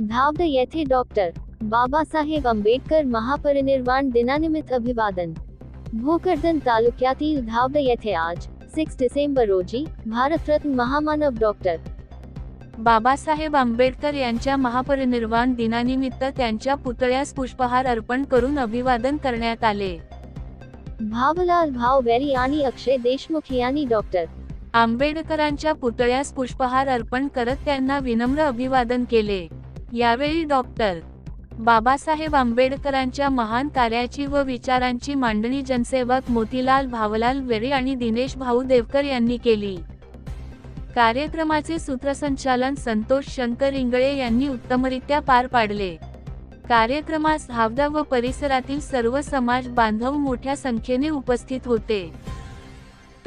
धावड येथे डॉक्टर बाबासाहेब आंबेडकर महापरिनिर्वाण दिनानिमित्त अभिवादन। भोकरदन तालुक्यातील धावड येथे आज, सिक्स डिसेंबर रोजी भारतरत्न महामानव डॉक्टर बाबासाहेब आंबेडकर यांच्या महापरिनिर्वाण दिनानिमित्त त्यांच्या पुतळ्यास पुष्पहार अर्पण करून अभिवादन करण्यात आले. भावलाल भावबेरी आणि अक्षय देशमुख यांनी डॉक्टर आंबेडकरांच्या पुतळ्यास पुष्पहार अर्पण करत त्यांना विनम्र अभिवादन केले. यावेळी डॉक्टर बाबासाहेब आंबेडकरांच्या महान कार्याची व विचारांची मांडणी जनसेवक मोतीलाल भावलाल वेरे आणि दिनेश भाऊ देवकर यांनी केली. कार्यक्रमाचे सूत्रसंचालन संतोष शंकर इंगळे यांनी उत्तमरित्या पार पाडले. कार्यक्रमास हावदा व परिसरातील सर्व समाज बांधव मोठ्या संख्येने उपस्थित होते.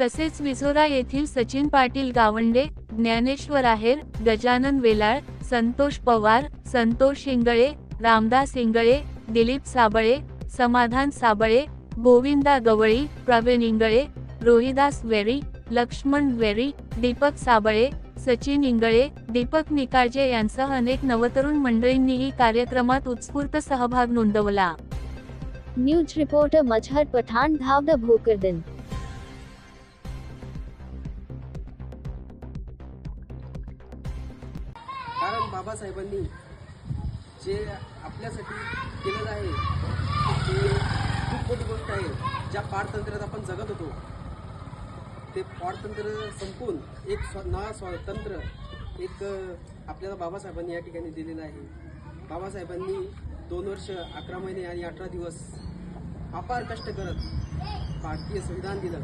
तसेच विझोरा येथील सचिन पाटील गावंडे ज्ञानेश्वर आहेर गजानन वेलाळ संतोष पवार संतोष इंगळे रामदास इंगळे दिलीप साबळे समाधान साबळे गोविंदा गवळी प्रवीण इंगळे रोहिदास वेरी लक्ष्मण वेरी दीपक साबळे सचिन इंगळे दीपक निकाळजे यांसह अनेक नवतरुण मंडळींनीही कार्यक्रमात उत्स्फूर्त सहभाग नोंदवला. News reporter Mazhar Pathan Dhawad Bhokardan. कारण बाबासाहेबांनी जे आपल्यासाठी केलेलं आहे ते खूप मोठी गोष्ट आहे. ज्या पारतंत्र्यात आपण जगत होतो ते पारतंत्र संपून एक स्व नवा स्वातंत्र्य एक आपल्याला बाबासाहेबांनी या ठिकाणी दिलेलं आहे. बाबासाहेबांनी दोन वर्ष अकरा महिने आणि अठरा दिवस अपार कष्ट करत भारतीय संविधान दिलं.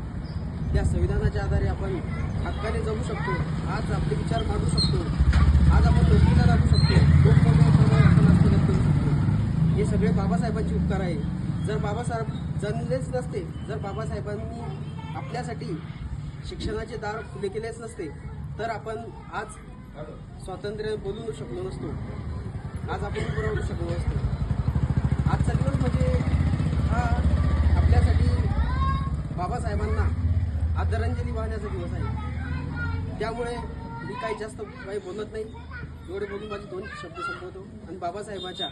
त्या संविधानाच्या आधारे आपण हक्काने जगू शकतो. आज आपले विचार मांडू शकतो आज आपण नोकरीला लागू शकतो लोकसभा प्रभाव आपण आज प्रगत करू शकतो हे सगळे बाबासाहेबांचे उपकार आहे. जर बाबासाहेब जन्मलेच नसते जर बाबासाहेबांनी आपल्यासाठी शिक्षणाचे दार खुले केलेच नसते तर आपण आज स्वातंत्र्य बोलू शकलो नसतो. आज आपण पुरवू शकलो नसतो. आजचा दिवस म्हणजे हा आपल्यासाठी बाबासाहेबांना आदरांजली वाहण्याचा दिवस आहे. त्यामुळे मी काही जास्त काही बोलत नाही. एवढे बोलून माझे दोन शब्द संपवतो. आणि बाबासाहेबांच्या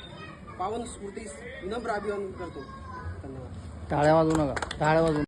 पावन स्मृतीस विनम्र अभिवादन करतो. धन्यवाद. टाळ्या वाजू नका. टाळ्या वाजू